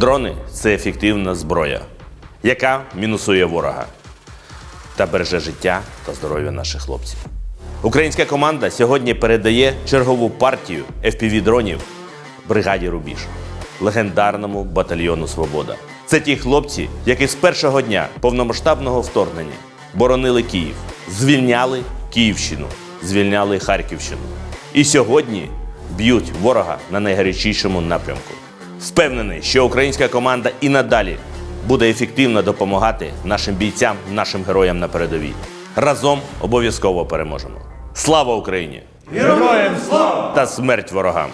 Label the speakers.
Speaker 1: Дрони це ефективна зброя, яка мінусує ворога та береже життя та здоров'я наших хлопців. Українська команда сьогодні передає чергову партію FPV-дронів бригаді Рубіж, легендарному батальйону Свобода. Це ті хлопці, які з першого дня повномасштабного вторгнення боронили Київ, звільняли Київщину, звільняли Харківщину. І сьогодні б'ють ворога на найгарячішому напрямку. Впевнений, що українська команда і надалі буде ефективно допомагати нашим бійцям, нашим героям на передовій. Разом обов'язково переможемо. Слава Україні!
Speaker 2: Героям слава!
Speaker 1: Та смерть ворогам!